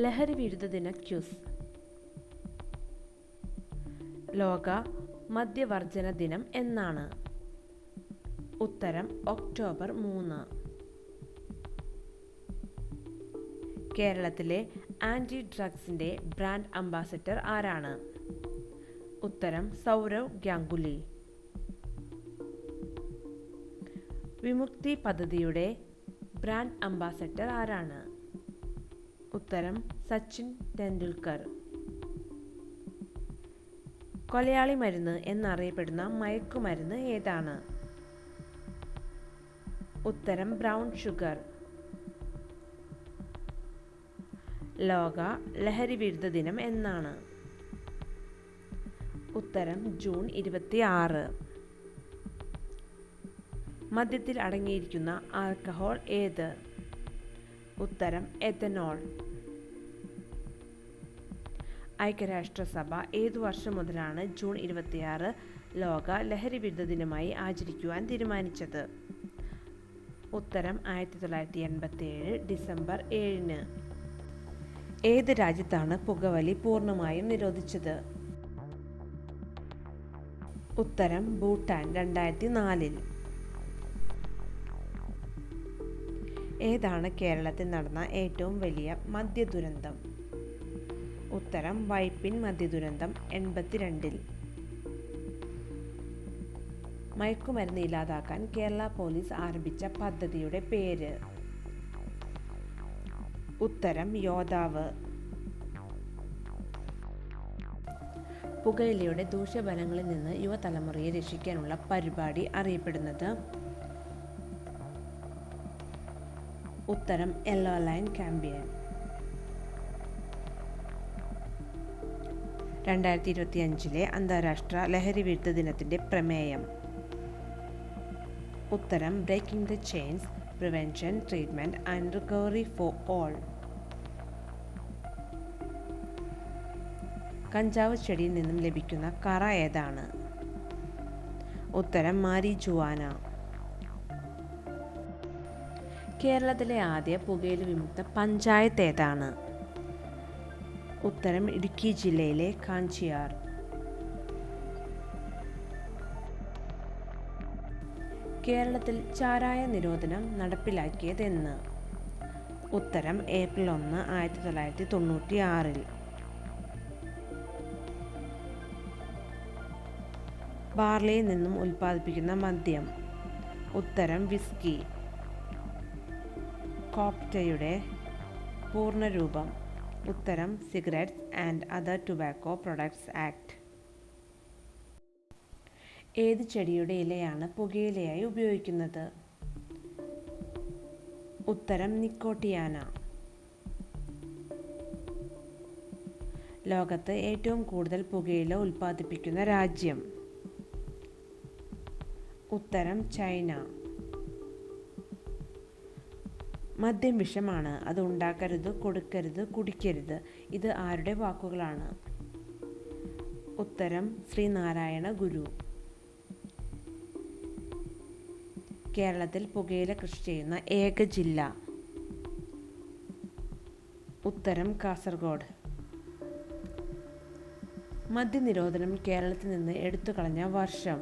ലഹരി വിരുദ്ധ ദിന ക്യൂസ്. ലോക മദ്യവർജന ദിനം എന്നാണ്. ഉത്തരം ഒക്ടോബർ മൂന്ന്. കേരളത്തിലെ ആന്റി ഡ്രഗ്സിന്റെ ബ്രാൻഡ് അംബാസഡർ ആരാണ്? ഉത്തരം സൗരവ് ഗാംഗുലി. വിമുക്തി പദ്ധതിയുടെ ബ്രാൻഡ് അംബാസഡർ ആരാണ്? ഉത്തരം സച്ചിൻ ടെണ്ടുൽക്കർ. കൊലയാളി മരുന്ന് എന്നറിയപ്പെടുന്ന മയക്കുമരുന്ന് ഏതാണ്? ഉത്തരം ബ്രൗൺ ഷുഗർ. ലോക ലഹരി വിരുദ്ധ ദിനം എന്നാണ്. ഉത്തരം ജൂൺ ഇരുപത്തി ആറ് മദ്യത്തിൽ അടങ്ങിയിരിക്കുന്ന ആൽക്കഹോൾ ഏത്? ഉത്തരം എത്തനോൾ ഐക്യരാഷ്ട്രസഭ ഏതു വർഷം മുതലാണ് ജൂൺ ഇരുപത്തിയാറ് ലോക ലഹരി വിരുദ്ധ ദിനമായി ആചരിക്കുവാൻ തീരുമാനിച്ചത്? ഉത്തരം ആയിരത്തി തൊള്ളായിരത്തി എൺപത്തി ഏഴ് ഡിസംബർ ഏഴിന്. ഏത് രാജ്യത്താണ് പുകവലി പൂർണമായും നിരോധിച്ചത്? ഉത്തരം ഭൂട്ടാൻ രണ്ടായിരത്തി നാലിൽ ഏതാണ് കേരളത്തിൽ നടന്ന ഏറ്റവും വലിയ മദ്യ ദുരന്തം ഉത്തരം വൈപ്പിൻ മദ്യ ദുരന്തം എൺപത്തിരണ്ടിൽ. മയക്കുമരുന്ന് ഇല്ലാതാക്കാൻ കേരള പോലീസ് ആരംഭിച്ച പദ്ധതിയുടെ പേര്. ഉത്തരം യോദ്ധാവ്. പുകയിലയുടെ ദൂഷ്യഫലങ്ങളിൽ നിന്ന് യുവതലമുറയെ രക്ഷിക്കാനുള്ള പരിപാടി അറിയപ്പെടുന്നത് ഉത്തരം യെല്ലോ ലൈൻ ക്യാമ്പിയൻ രണ്ടായിരത്തി ഇരുപത്തി അഞ്ചിലെ അന്താരാഷ്ട്ര ലഹരി വിരുദ്ധ ദിനത്തിന്റെ പ്രമേയം. ഉത്തരം breaking the chains prevention treatment and recovery for all കഞ്ചാവ് ചെടിയിൽ നിന്നും ലഭിക്കുന്ന കറ ഏതാണ്? ഉത്തരം മാരി ജുവാന കേരളത്തിലെ ആദ്യ പുകയില വിമുക്ത പഞ്ചായത്ത് ഏതാണ്? ഉത്തരം ഇടുക്കി ജില്ലയിലെ കാഞ്ചിയാർ. കേരളത്തിൽ ചാരായ നിരോധനം നടപ്പിലാക്കിയതെന്ന്. ഉത്തരം ഏപ്രിൽ ഒന്ന് ആയിരത്തി തൊള്ളായിരത്തി തൊണ്ണൂറ്റി ആറിൽ ബാർലിയിൽ നിന്നും ഉൽപ്പാദിപ്പിക്കുന്ന മദ്യം. ഉത്തരം വിസ്കി. കോപ്റ്റയുടെ പൂർണരൂപം ഉത്തരം cigarettes and other tobacco products act. ഏത് ചെടിയുടെ ഇലയാണ് പുകയിലയായി ഉപയോഗിക്കുന്നത്? ഉത്തരം നിക്കോട്ടിയാന. ലോകത്ത് ഏറ്റവും കൂടുതൽ പുകയില ഉൽപ്പാദിപ്പിക്കുന്ന രാജ്യം. ഉത്തരം ചൈന. മദ്യം വിഷമാണ്. അത് ഉണ്ടാക്കരുത് കൊടുക്കരുത് കുടിക്കരുത്. ഇത് ആരുടെ വാക്കുകളാണ്? ഉത്തരം ശ്രീനാരായണ ഗുരു. കേരളത്തിൽ പുകയില കൃഷി ചെയ്യുന്ന ഏക ജില്ല. ഉത്തരം കാസർഗോഡ്. മദ്യനിരോധനം കേരളത്തിൽ നിന്ന് എടുത്തു കളഞ്ഞ വർഷം.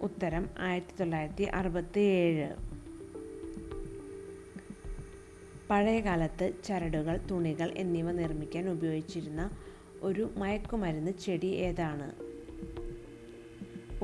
ഉത്തരം ആയിരത്തി തൊള്ളായിരത്തി അറുപത്തി ഏഴ് പഴയകാലത്ത് ചരടുകൾ തുണികൾ എന്നിവ നിർമ്മിക്കാൻ ഉപയോഗിച്ചിരുന്ന ഒരു മയക്കുമരുന്ന് ചെടി ഏതാണ്?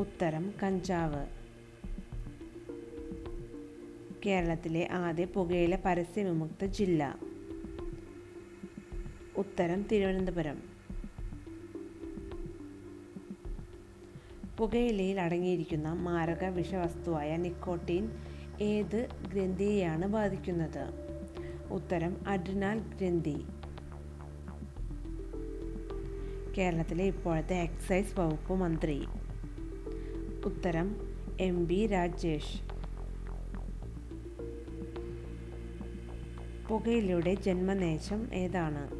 ഉത്തരം കഞ്ചാവ്. കേരളത്തിലെ ആദ്യ പുകയില പരസ്യ വിമുക്ത ജില്ല. ഉത്തരം തിരുവനന്തപുരം. പുകയിലയിൽ അടങ്ങിയിരിക്കുന്ന മാരക വിഷവസ്തുവായ നിക്കോട്ടീൻ ഏത് ഗ്രന്ഥിയെയാണ് ബാധിക്കുന്നത്? ഉത്തരം അഡ്രിനാൽ ഗ്രന്ഥി. കേരളത്തിലെ ഇപ്പോഴത്തെ എക്സൈസ് വകുപ്പ് മന്ത്രി. ഉത്തരം എം ബി രാജേഷ്. പുകയിലയുടെ ജന്മദേശം ഏതാണ്?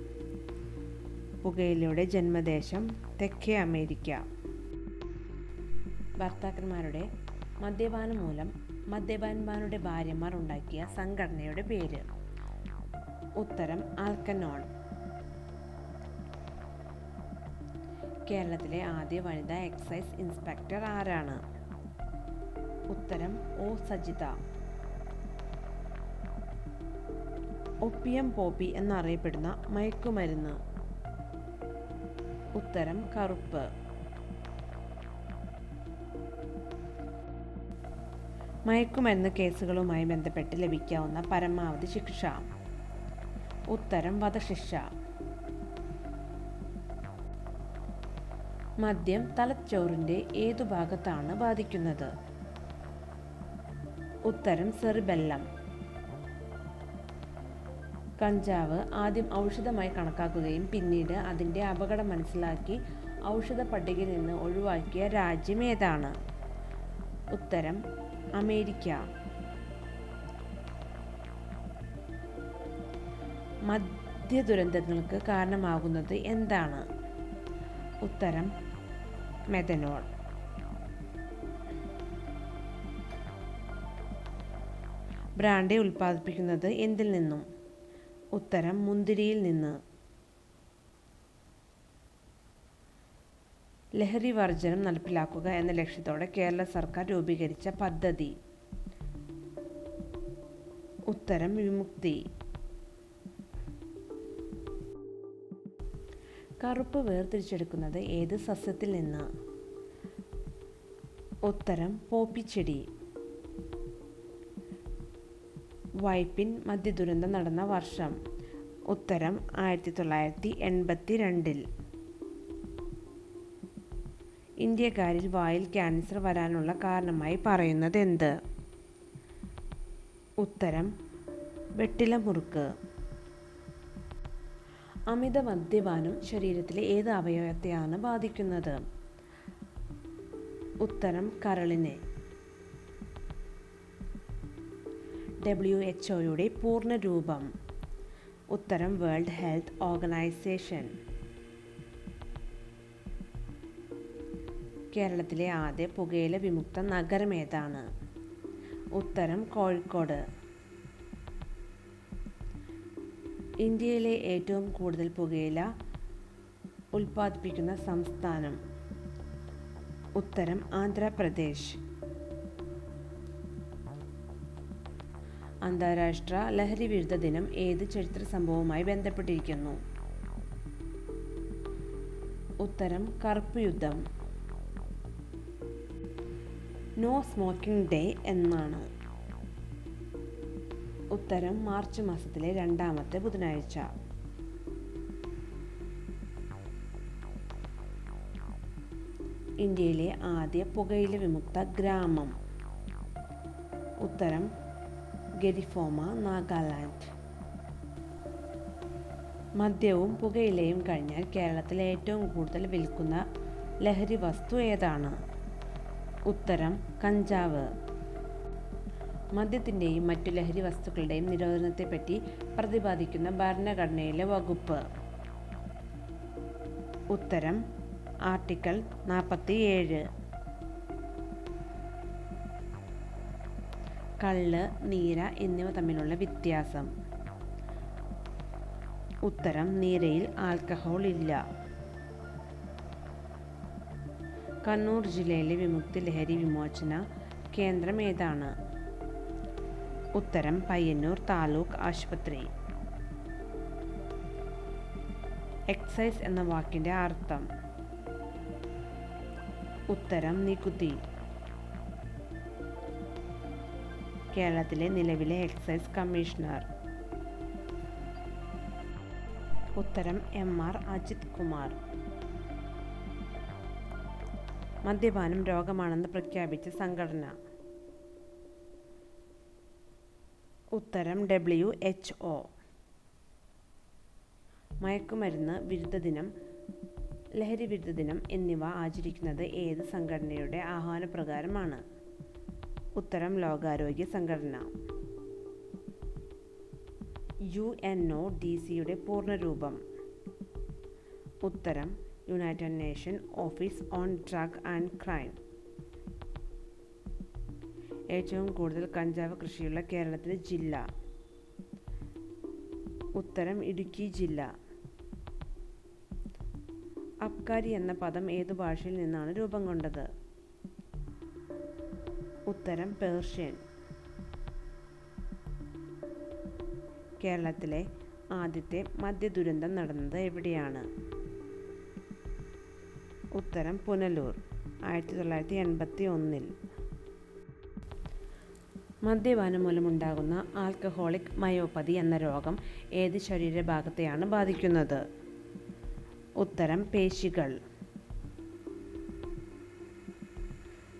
പുകയിലയുടെ ജന്മദേശം തെക്കേ അമേരിക്ക. ഭർത്താക്കന്മാരുടെ മദ്യപാനം മൂലം മദ്യപാന്മാരുടെ ഭാര്യമാർ ഉണ്ടാക്കിയ സംഘടനയുടെ പേര്. ഉത്തരം ആൽക്കനോൾ. കേരളത്തിലെ ആദ്യ വനിതാ എക്സൈസ് ഇൻസ്പെക്ടർ ആരാണ്? ഉത്തരം ഒ സജിത. ഒപ്പിയം പോപ്പി എന്നറിയപ്പെടുന്ന മയക്കുമരുന്ന്. ഉത്തരം കറുപ്പ്. മയക്കുമരുന്ന് കേസുകളുമായി ബന്ധപ്പെട്ട് ലഭിക്കാവുന്ന പരമാവധി ശിക്ഷ. ഉത്തരം വധശിക്ഷ. മദ്യം തലച്ചോറിന്റെ ഏതു ഭാഗത്താണ് ബാധിക്കുന്നത്? ഉത്തരം സെറിബെല്ലം. കഞ്ചാവ് ആദ്യം ഔഷധമായി കണക്കാക്കുകയും പിന്നീട് അതിന്റെ അപകടം മനസ്സിലാക്കി ഔഷധ പട്ടികയിൽ നിന്ന് ഒഴിവാക്കിയ രാജ്യം ഏതാണ്? ഉത്തരം അമേരിക്ക. മദ്യ ദുരന്തങ്ങൾക്ക് കാരണമാകുന്നത് എന്താണ്? ഉത്തരം മെഥനോൾ. ബ്രാൻഡി ഉൽപ്പാദിപ്പിക്കുന്നത് എന്തിൽ നിന്നും? ഉത്തരം മുന്തിരിയിൽ നിന്ന്. ലഹരി വർജനം നടപ്പിലാക്കുക എന്ന ലക്ഷ്യത്തോടെ കേരള സർക്കാർ രൂപീകരിച്ച പദ്ധതി. ഉത്തരം വിമുക്തി. കറുപ്പ് വേർതിരിച്ചെടുക്കുന്നത് ഏത് സസ്യത്തിൽ നിന്ന്? ഉത്തരം പോപ്പിച്ചെടി. വൈപ്പിൻ മദ്യദുരന്തം നടന്ന വർഷം. ഉത്തരം ആയിരത്തി തൊള്ളായിരത്തി എൺപത്തി രണ്ടിൽ ഇന്ത്യക്കാരിൽ വായിൽ ക്യാൻസർ വരാനുള്ള കാരണമായി പറയുന്നത് എന്ത് ഉത്തരം വെട്ടില മുറുക്ക് അമിത മദ്യപാനം ശരീരത്തിലെ ഏത് അവയവത്തെയാണ് ബാധിക്കുന്നത്? ഉത്തരം കരളിനെ. ഡബ്ല്യു എച്ച് ഒയുടെ പൂർണ രൂപം ഉത്തരം വേൾഡ് ഹെൽത്ത് ഓർഗനൈസേഷൻ കേരളത്തിലെ ആദ്യ പുകയില വിമുക്ത നഗരം ഏതാണ്? ഉത്തരം കോഴിക്കോട്. ഇന്ത്യയിലെ ഏറ്റവും കൂടുതൽ പുകയില ഉൽപ്പാദിപ്പിക്കുന്ന സംസ്ഥാനം ഉത്തരം ആന്ധ്രാപ്രദേശ്. അന്താരാഷ്ട്ര ലഹരി വിരുദ്ധ ദിനം ഏത് ചരിത്ര സംഭവവുമായി ബന്ധപ്പെട്ടിരിക്കുന്നു? ഉത്തരം കറുപ്പ് യുദ്ധം. നോ സ്മോക്കിംഗ് ഡേ എന്നാണ്. ഉത്തരം മാർച്ച് മാസത്തിലെ രണ്ടാമത്തെ ബുധനാഴ്ച. ഇന്ത്യയിലെ ആദ്യ പുകയില വിമുക്ത ഗ്രാമം. ഉത്തരം ഗെരിഫോമ നാഗാലാൻഡ്. മദ്യവും പുകയിലയും കഴിഞ്ഞാൽ കേരളത്തിൽ ഏറ്റവും കൂടുതൽ വിൽക്കുന്ന ലഹരി വസ്തു ഏതാണ്? ഉത്തരം കഞ്ചാവ്. മദ്യത്തിന്റെയും മറ്റു ലഹരി വസ്തുക്കളുടെയും നിരോധനത്തെപ്പറ്റി പ്രതിപാദിക്കുന്ന ഭരണഘടനയിലെ വകുപ്പ്. ഉത്തരം ആർട്ടിക്കിൾ നാൽപ്പത്തി ഏഴ് കള്ള് നീര എന്നിവ തമ്മിലുള്ള വ്യത്യാസം. ഉത്തരം നീരയിൽ ആൽക്കഹോൾ ഇല്ല. കണ്ണൂർ ജില്ലയിലെ വിമുക്തി ലഹരി വിമോചന കേന്ദ്രം ഏതാണ്? ഉത്തരം പയ്യന്നൂർ താലൂക്ക് ആശുപത്രി. എക്സൈസ് എന്ന വാക്കിന്റെ അർത്ഥം. ഉത്തരം നികുതി. കേരളത്തിലെ നിലവിലെ എക്സൈസ് കമ്മീഷണർ ഉത്തരം എം ആർ അജിത് കുമാർ. മദ്യപാനം രോഗമാണെന്ന് പ്രഖ്യാപിച്ച സംഘടന. ഉത്തരം ഡബ്ല്യു എച്ച് ഒ മയക്കുമരുന്ന് വിരുദ്ധ ദിനം ലഹരി വിരുദ്ധ ദിനം എന്നിവ ആചരിക്കുന്നത് ഏത് സംഘടനയുടെ ആഹ്വാനപ്രകാരമാണ്? ഉത്തരം ലോകാരോഗ്യ സംഘടന. യു എൻ ഒ ഡി സിയുടെ പൂർണരൂപം. ഉത്തരം United Nation office on drug and crime. ഏറ്റവും കൂടുതൽ കഞ്ചാവ് കൃഷിയുള്ള കേരളത്തിലെ ജില്ല. ഉത്തരം ഇടുക്കി ജില്ല. അബ്കാരി എന്ന പദം ഏതു ഭാഷയിൽ നിന്നാണ് രൂപം കൊണ്ടത്? ഉത്തരം പേർഷ്യൻ. കേരളത്തിലെ ആദ്യത്തെ മദ്യ ദുരന്തം നടന്നത് എവിടെയാണ്? ഉത്തരം പുനലൂർ. ആയിരത്തി തൊള്ളായിരത്തി എൺപത്തി ഒന്നിൽ. മദ്യപാനം മൂലമുണ്ടാകുന്ന ആൽക്കഹോളിക് മയോപ്പതി എന്ന രോഗം ഏത് ശരീരഭാഗത്തെയാണ് ബാധിക്കുന്നത്? ഉത്തരം പേശികൾ.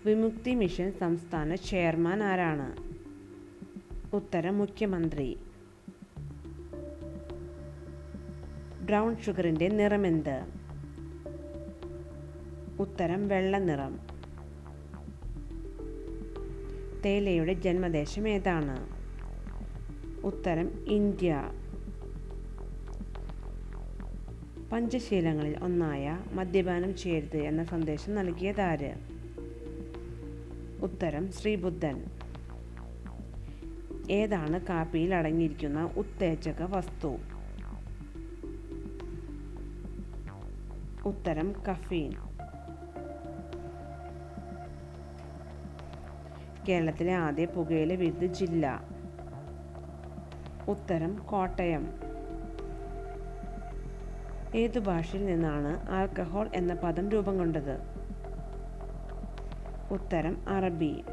വിമുക്തി മിഷൻ സംസ്ഥാന ചെയർമാൻ ആരാണ്? ഉത്തരം മുഖ്യമന്ത്രി. ബ്രൗൺ ഷുഗറിന്റെ നിറമെന്ത് ഉത്തരം വെള്ള നിറം. തേയിലയുടെ ജന്മദേശം ഏതാണ്? ഉത്തരം ഇന്ത്യ. പഞ്ചശീലങ്ങളിൽ ഒന്നായ മദ്യപാനം ചെയ്യരുത് എന്ന സന്ദേശം നൽകിയതാര് ഉത്തരം ശ്രീബുദ്ധൻ. ഏതാണ് കാപ്പിയിൽ അടങ്ങിയിരിക്കുന്ന ഉത്തേജക വസ്തു? ഉത്തരം കഫീൻ. കേരളത്തിലെ ആദ്യ പുകയില വിരുദ്ധ ജില്ല. ഉത്തരം കോട്ടയം. ഏതു ഭാഷയിൽ നിന്നാണ് ആൽക്കഹോൾ എന്ന പദം രൂപം കൊണ്ടത്? ഉത്തരം അറബി.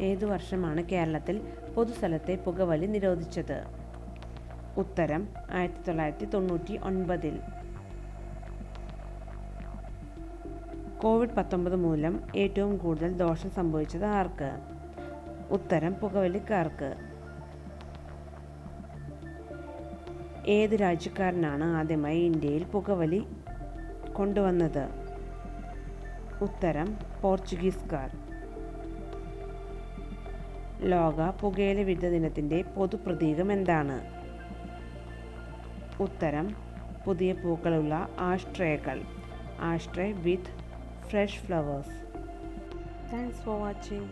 ഏതു വർഷമാണ് കേരളത്തിൽ പൊതുസ്ഥലത്തെ പുകവലി നിരോധിച്ചത്? ഉത്തരം ആയിരത്തി തൊള്ളായിരത്തി തൊണ്ണൂറ്റി ഒൻപതിൽ. കോവിഡ് പത്തൊമ്പത് മൂലം ഏറ്റവും കൂടുതൽ ദോഷം സംഭവിച്ചത് ആർക്ക്? ഉത്തരം പുകവലിക്കാർക്ക്. ഏത് രാജ്യക്കാരനാണ് ആദ്യമായി ഇന്ത്യയിൽ പുകവലി കൊണ്ടുവന്നത്? ഉത്തരം പോർച്ചുഗീസുകാർ. ലോക പുകയില വിരുദ്ധ ദിനത്തിന്റെ പൊതുപ്രതീകം എന്താണ്? ഉത്തരം പുതിയ പൂക്കളുള്ള ആഷ്ട്രേകൾ. Ashtray with fresh flowers. Thanks for watching.